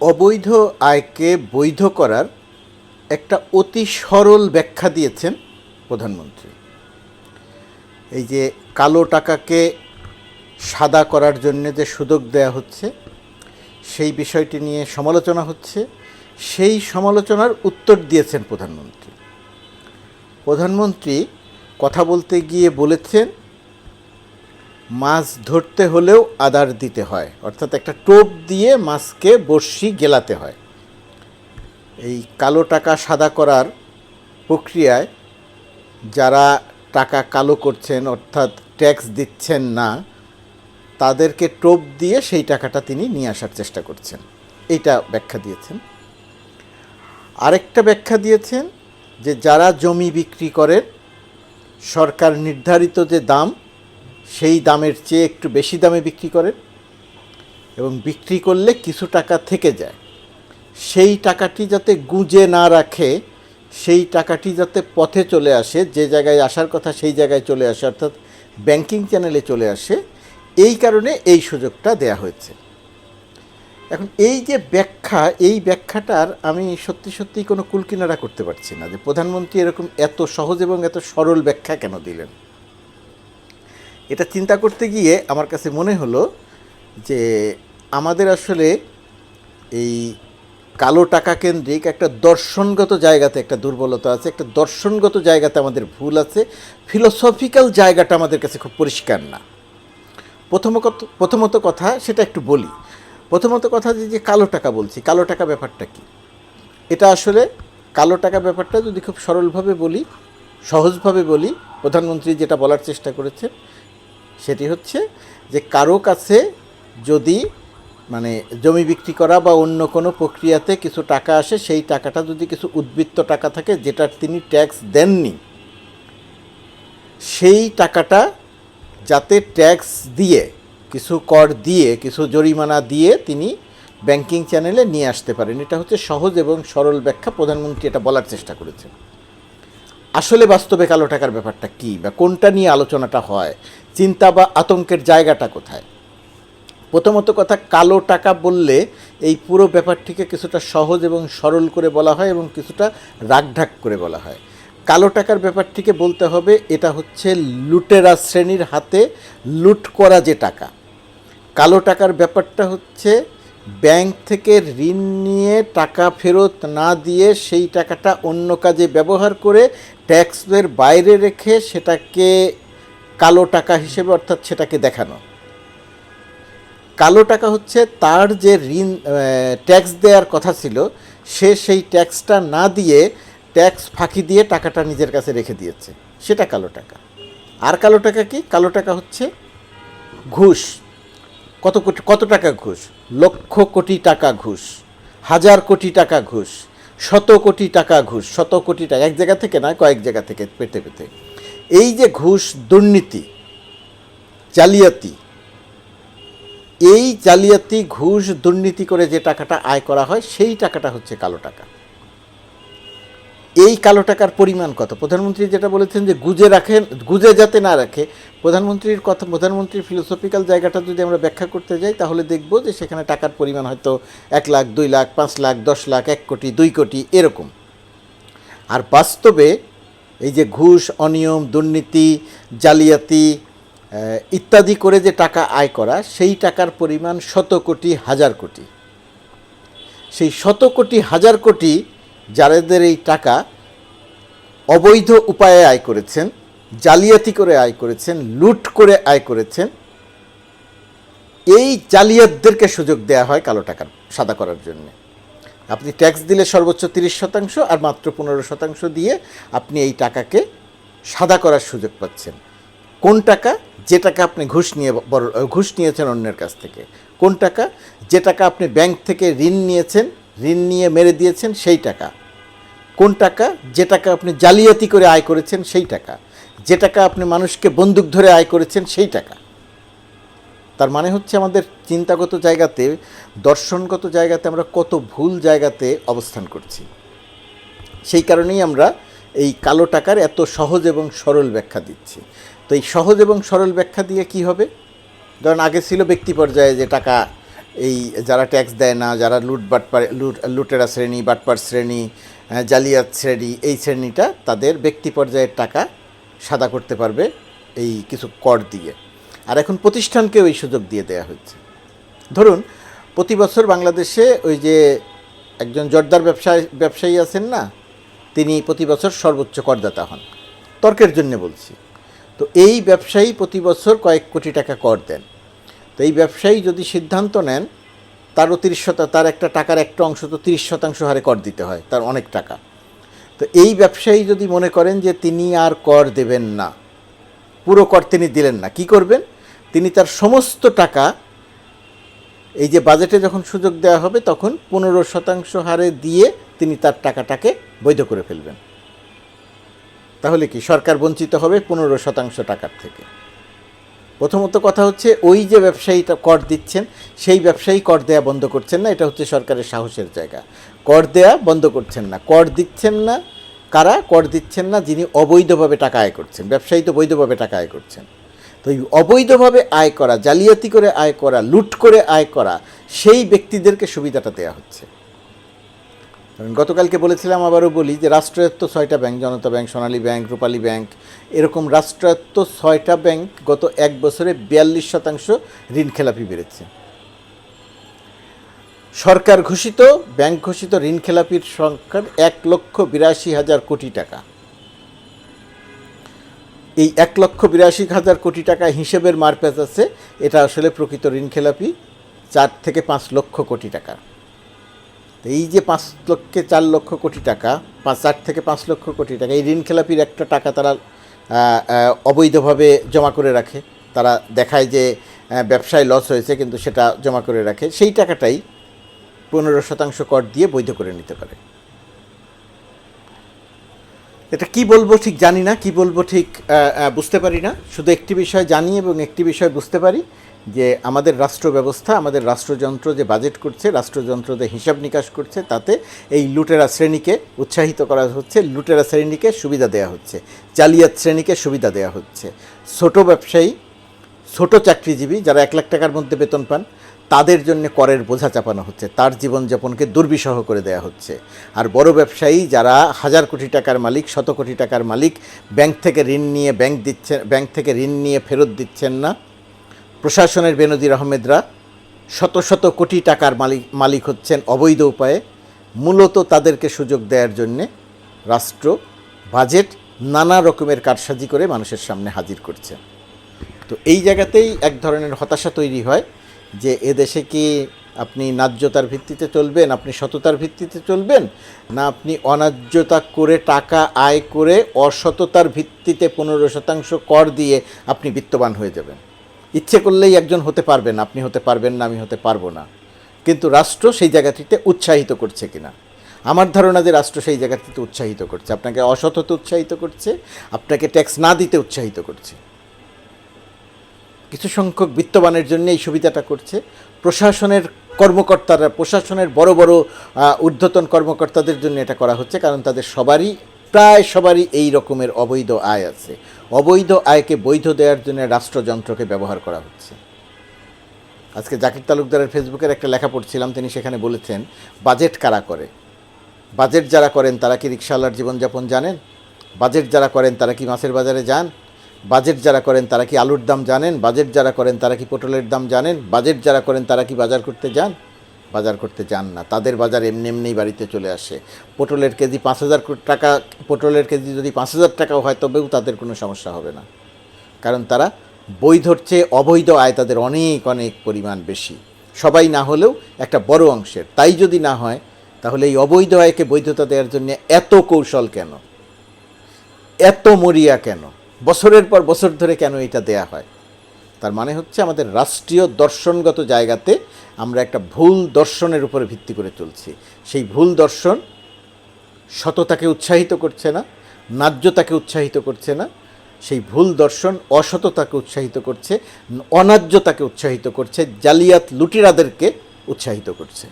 অবৈধ আয়কে বৈধ করার একটা অতি সরল ব্যাখ্যা দিয়েছেন প্রধানমন্ত্রী। এই যে কালো টাকাকে সাদা করার জন্য যে সুযোগ দেয়া হচ্ছে, সেই বিষয়টি নিয়ে সমালোচনা হচ্ছে, সেই সমালোচনার উত্তর দিয়েছেন প্রধানমন্ত্রী। প্রধানমন্ত্রী কথা বলতে গিয়ে বলেছেন মাছ ধরতে হলেও আদার দিতে হয়। অর্থাৎ একটা টোপ দিয়ে মাছকে বড়শি গেলাতে হয়। এই কালো টাকা সাদা করার প্রক্রিয়ায় যারা টাকা কালো করছেন, অর্থাৎ ট্যাক্স দিচ্ছেন না, তাদেরকে টোপ দিয়ে সেই টাকাটা তিনি নিয়ে আসার চেষ্টা করছেন। এইটা ব্যাখ্যা দিয়েছেন। আরেকটা ব্যাখ্যা দিয়েছেন যে যারা জমি বিক্রি করেন, সরকার নির্ধারিত যে দাম সেই দামের চেয়ে একটু বেশি দামে বিক্রি করেন এবং বিক্রি করলে কিছু টাকা থেকে যায়। সেই টাকাটি যাতে গুঁজে না রাখে, সেই টাকাটি যাতে পথে চলে আসে, যে জায়গায় আসার কথা সেই জায়গায় চলে আসে, অর্থাৎ ব্যাংকিং চ্যানেলে চলে আসে, এই কারণে এই সুযোগটা দেয়া হয়েছে। এখন এই যে ব্যাখ্যা, এই ব্যাখ্যাটার আমি সত্যি সত্যি কোনো কুলকিনারা করতে পারছি না যে প্রধানমন্ত্রী এরকম এত সহজ এবং এত সরল ব্যাখ্যা কেন দিলেন। এটা চিন্তা করতে গিয়ে আমার কাছে মনে হলো যে আমাদের আসলে এই কালো টাকা কেন্দ্রিক একটা দর্শনগত জায়গাতে একটা দুর্বলতা আছে, একটা দর্শনগত জায়গাতে আমাদের ভুল আছে ফিলোসফিক্যাল জায়গাটা আমাদের কাছে খুব পরিষ্কার না। প্রথমত প্রথমত কথা সেটা একটু বলি। প্রথমত কথা যে যে কালো টাকা বলছি, কালো টাকা ব্যাপারটা কি? এটা আসলে কালো টাকা ব্যাপারটা যদি খুব সরলভাবে বলি, সহজভাবে বলি, প্রধানমন্ত্রী যেটা বলার চেষ্টা করেছেন সেটি হচ্ছে যে কারও কাছে যদি মানে জমি বিক্রি করা বা অন্য কোনো প্রক্রিয়াতে কিছু টাকা আসে, সেই টাকাটা যদি কিছু উদ্বৃত্ত টাকা থাকে যেটার তিনি ট্যাক্স দেননি, সেই টাকাটা যাতে ট্যাক্স দিয়ে, কিছু কর দিয়ে, কিছু জরিমানা দিয়ে তিনি ব্যাংকিং চ্যানেলে নিয়ে আসতে পারেন। এটা হচ্ছে সহজ এবং সরল ব্যাখ্যা। প্রধানমন্ত্রী এটা বলার চেষ্টা করেছেন। আসলে বাস্তবে কালো টাকার ব্যাপারটা কী বা কোনটা নিয়ে আলোচনাটা হয়? চিন্তা বা আতঙ্কের জায়গাটা কোথায়? প্রথমত কথা, কালো টাকা বললে এই পুরো ব্যাপারটিকে কিছুটা সহজ এবং সরল করে বলা হয় এবং কিছুটা রাগঢাক করে বলা হয়। কালো টাকার ব্যাপারটিকে বলতে হবে, এটা হচ্ছে লুটেরা শ্রেণির হাতে লুট করা যে টাকা। কালো টাকার ব্যাপারটা হচ্ছে ব্যাংক থেকে ঋণ নিয়ে টাকা ফেরত না দিয়ে সেই টাকাটা অন্য কাজে ব্যবহার করে ট্যাক্সের বাইরে রেখে সেটাকে কালো টাকা হিসেবে অর্থাৎ সেটাকে দেখানো। কালো টাকা হচ্ছে তার যে ঋণ ট্যাক্স দেওয়ার কথা ছিল, সে সেই ট্যাক্সটা না দিয়ে ট্যাক্স ফাঁকি দিয়ে টাকাটা নিজের কাছে রেখে দিয়েছে। সেটা কালো টাকা। আর কালো টাকা কি? কালো টাকা হচ্ছে ঘুষ। কত কোটি কত টাকা ঘুষ? লক্ষ কোটি টাকা ঘুষ। হাজার কোটি টাকা ঘুষ। শত কোটি টাকা ঘুষ। শত কোটি টাকা। এক জায়গা থেকে না, কয়েক জায়গা থেকে পেতে পেতে এই যে ঘুষ, দুর্নীতি, জালিয়াতি, এই জালিয়াতি, ঘুষ, দুর্নীতি করে যে টাকাটা আয় করা হয়, সেই টাকাটা হচ্ছে কালো টাকা। এই কালো টাকার পরিমাণ কত? প্রধানমন্ত্রী যেটা বলেছেন যে গুজে রাখেন, গুজে যাতে না রাখে, প্রধানমন্ত্রীর কথা, প্রধানমন্ত্রীর ফিলোসফিক্যাল জায়গাটা যদি আমরা ব্যাখ্যা করতে যাই, তাহলে দেখব যে সেখানে টাকার পরিমাণ হয়তো এক লাখ, দুই লাখ, পাঁচ লাখ, দশ লাখ, এক কোটি, দুই কোটি, এরকম। আর বাস্তবে এই যে ঘুষ, অনিয়ম, দুর্নীতি, জালিয়াতি ইত্যাদি করে যে টাকা আয় করা, সেই টাকার পরিমাণ শত কোটি, হাজার কোটি। সেই শত কোটি, হাজার কোটি যাদের এই টাকা অবৈধ উপায়ে আয় করেছেন, জালিয়াতি করে আয় করেছেন, লুট করে আয় করেছেন, এই জালিয়াতদেরকে সুযোগ দেওয়া হয় কালো টাকার সাদা করার জন্য। আপনি ট্যাক্স দিলে সর্বোচ্চ তিরিশ শতাংশ আর মাত্র পনেরো শতাংশ দিয়ে আপনি এই টাকাকে সাদা করার সুযোগ পাচ্ছেন। কোন টাকা? যে টাকা আপনি ঘুষ নিয়ে বড়, ঘুষ নিয়েছেন অন্যের কাছ থেকে। কোন টাকা? যে টাকা আপনি ব্যাংক থেকে ঋণ নিয়েছেন, ঋণ নিয়ে মেরে দিয়েছেন সেই টাকা। কোন টাকা, যে টাকা আপনি জালিয়াতি করে আয় করেছেন সেই টাকা। যে টাকা আপনি মানুষকে বন্দুক ধরে আয় করেছেন সেই টাকা। তার মানে হচ্ছে আমাদের চিন্তাগত জায়গাতে, দর্শনগত জায়গাতে আমরা কত ভুল জায়গাতে অবস্থান করছি। সেই কারণেই আমরা এই কালো টাকার এত সহজ এবং সরল ব্যাখ্যা দিচ্ছি। তো এই সহজ এবং সরল ব্যাখ্যা দিয়ে কি হবে? ধরেন, আগে ছিল ব্যক্তি পর্যায়ে যে টাকা, এই যারা ট্যাক্স দেয় না, যারা লুট বাটপার লুট, লুটেরা শ্রেণি, বাটপার শ্রেণি জালিয়াত শ্রেণি, এই শ্রেণীটা তাদের ব্যক্তি পর্যায়ের টাকা সাদা করতে পারবে এই কিছু কর দিয়ে। আর এখন প্রতিষ্ঠানকেও এই সুযোগ দিয়ে দেওয়া হচ্ছে ধরুন, প্রতি বছর বাংলাদেশে ওই যে একজন জর্দার ব্যবসায়ী ব্যবসায়ী আছেন না, তিনি প্রতি বছর সর্বোচ্চ করদাতা হন। তর্কের জন্য বলছি। তো এই ব্যবসায়ী প্রতি বছর কয়েক কোটি টাকা কর দেন। তো এই ব্যবসায়ী যদি সিদ্ধান্ত নেন তারও তিরিশ শতাংশ তার একটা টাকার একটা অংশ তো তিরিশ শতাংশ হারে কর দিতে হয়, তার অনেক টাকা। তো এই ব্যবসায়ী যদি মনে করেন যে তিনি আর কর দেবেন না, পুরো কর তিনি দিলেন না, কি করবেন? তিনি তার সমস্ত টাকা এই যে বাজেটে যখন সুযোগ দেওয়া হবে তখন পনেরো শতাংশ হারে দিয়ে তিনি তার টাকাটাকে বৈধ করে ফেলবেন। তাহলে কি সরকার বঞ্চিত হবে পনেরো শতাংশ টাকার থেকে? প্রথমত কথা হচ্ছে, ওই যে ব্যবসায়ীটা কর দিচ্ছেন, সেই ব্যবসায়ী কর দেয়া বন্ধ করছেন না, এটা হচ্ছে সরকারের সাহসের জায়গা। কর দেয়া বন্ধ করছেন না। কর দিচ্ছেন না, কারা? কর দিচ্ছেন না যিনি অবৈধভাবে টাকা আয় করছেন। ব্যবসায়ী তো বৈধভাবে টাকা আয় করছেন। তো এই অবৈধভাবে আয় করা, জালিয়াতি করে আয় করা, লুট করে আয় করা, সেই ব্যক্তিদেরকে সুবিধাটা দেওয়া হচ্ছে। কারণ গতকালকে বলেছিলাম, আবারও বলি যে রাষ্ট্রায়ত্ত ছয়টা bank, Janata bank, Sonali bank, Rupali bank, এরকম রাষ্ট্রায়ত্ত ছয়টা ব্যাংক গত এক বছরে বিয়াল্লিশ শতাংশ ঋণ খেলাপি বেড়েছে। সরকার ঘোষিত, ব্যাংক ঘোষিত ঋণ খেলাপির সংখ্যা এক লক্ষ বিরাশি হাজার কোটি টাকা। এই এক লক্ষ বিরাশি হাজার কোটি টাকা হিসেবের মারপ্যাচ আছে, এটা আসলে প্রকৃত ঋণ খেলাপি, চার থেকে পাঁচ লক্ষ কোটি টাকা তো এই যে পাঁচ লক্ষে চার লক্ষ কোটি টাকা, পাঁচ চার থেকে পাঁচ লক্ষ কোটি টাকা, এই ঋণ খেলাপির একটা টাকা তারা অবৈধভাবে জমা করে রাখে। তারা দেখায় যে ব্যবসায় লস হয়েছে কিন্তু সেটা জমা করে রাখে। সেই টাকাটাই পনেরো শতাংশ কর দিয়ে বৈধ করে নিতে পারে। এটা কি বলব ঠিক জানি না, কি বলব ঠিক বুঝতে পারি না। শুধু একটি বিষয় জানি এবং একটি বিষয় বুঝতে পারি। যে আমাদের রাষ্ট্র ব্যবস্থা আমাদের রাষ্ট্রযন্ত্র যে বাজেট করছে, রাষ্ট্রযন্ত্র যে হিসাব নিকাশ করছে, তাতে এই লুটেরা শ্রেণীকে উৎসাহিত করা হচ্ছে, লুটেরা শ্রেণীকে সুবিধা দেওয়া হচ্ছে, জালিয়াত শ্রেণীকে সুবিধা দেওয়া হচ্ছে। ছোট ব্যবসায়ী, ছোট চাকরিজীবী যারা এক লাখ টাকার মধ্যে বেতন পান, তাদের জন্য করের বোঝা চাপানো হচ্ছে, তার জীবনযাপনকে দুর্বিষহ করে দেওয়া হচ্ছে। আর বড় ব্যবসায়ী যারা হাজার কোটি টাকার মালিক, শত কোটি টাকার মালিক, ব্যাংক থেকে ঋণ নিয়ে, ব্যাংক দিচ্ছেন, ব্যাংক থেকে ঋণ নিয়ে ফেরত দিচ্ছেন না প্রশাসনের বেনজির আহমেদরা শত শত কোটি টাকার মালিক মালিক হচ্ছেন অবৈধ উপায়ে মূলত তাদেরকে সুযোগ দেওয়ার জন্যে রাষ্ট্র বাজেট নানা রকমের কারসাজি করে মানুষের সামনে হাজির করছে। তো এই জায়গাতেই এক ধরনের হতাশা তৈরি হয় যে এদেশে কি আপনি ন্যায্যতার ভিত্তিতে চলবেন, আপনি সততার ভিত্তিতে চলবেন, না আপনি অন্যায্যতা করে টাকা আয় করে অসততার ভিত্তিতে পনেরো শতাংশ কর দিয়ে আপনি বিত্তবান হয়ে যাবেন। ইচ্ছে করলেই একজন হতে পারবেন, আপনি হতে পারবেন না, আমি হতে পারব না। কিন্তু রাষ্ট্র সেই জায়গাটিতে উৎসাহিত করছে কিনা? আমার ধারণা যে রাষ্ট্র সেই জায়গাটিতে উৎসাহিত করছে। আপনাকে অসৎ হতে উৎসাহিত করছে, আপনাকে ট্যাক্স না দিতে উৎসাহিত করছে। কিছু সংখ্যক বিত্তবানের জন্য এই সুবিধাটা করছে। প্রশাসনের কর্মকর্তারা, প্রশাসনের বড় বড় ঊর্ধ্বতন কর্মকর্তাদের জন্য এটা করা হচ্ছে, কারণ তাদের সবারই প্রায় সবারই এই রকমের অবৈধ আয় আছে। অবৈধ আয়কে বৈধ দেওয়ার জন্য রাষ্ট্রযন্ত্রকে ব্যবহার করা হচ্ছে। আজকে জাকির তালুকদারের ফেসবুকের একটা লেখা পড়ছিলাম, তিনি সেখানে বলেছেন, বাজেট কারা করে? বাজেট যারা করেন, তারা কি রিক্সাওয়ালার জীবনযাপন জানেন? বাজেট যারা করেন, তারা কি মাছের বাজারে যান? বাজেট যারা করেন, তারা কি আলুর দাম জানেন? বাজেট যারা করেন, তারা কি পটলের দাম জানেন? বাজেট যারা করেন, তারা কি বাজার করতে যান? বাজার করতে যান না। তাদের বাজার এমনি এমনিই বাড়িতে চলে আসে। পটলের কেজি পাঁচ হাজার টাকা, পটলের কেজি যদি পাঁচ হাজার টাকাও হয়, তবেও তাদের কোনো সমস্যা হবে না। কারণ তারা বৈধর চেয়ে অবৈধ আয় তাদের অনেক অনেক পরিমাণ বেশি। সবাই না হলেও একটা বড় অংশের। তাই যদি না হয়, তাহলে এই অবৈধ আয়কে বৈধতা দেওয়ার জন্য এত কৌশল কেন? এত মরিয়া কেন? বছরের পর বছর ধরে কেন এটা দেয়া হয়? তার মানে হচ্ছে আমাদের রাষ্ট্রীয় দর্শনগত জায়গাতে আমরা একটা ভুল দর্শনের উপরে ভিত্তি করে চলছি। সেই ভুল দর্শন সততাকে উৎসাহিত করছে না, ন্যায্যতাকে উৎসাহিত করছে না, সেই ভুল দর্শন অসততাকে উৎসাহিত করছে, অন্যায্যতাকে উৎসাহিত করছে, জালিয়াত লুটিরাদেরকে উৎসাহিত করছে।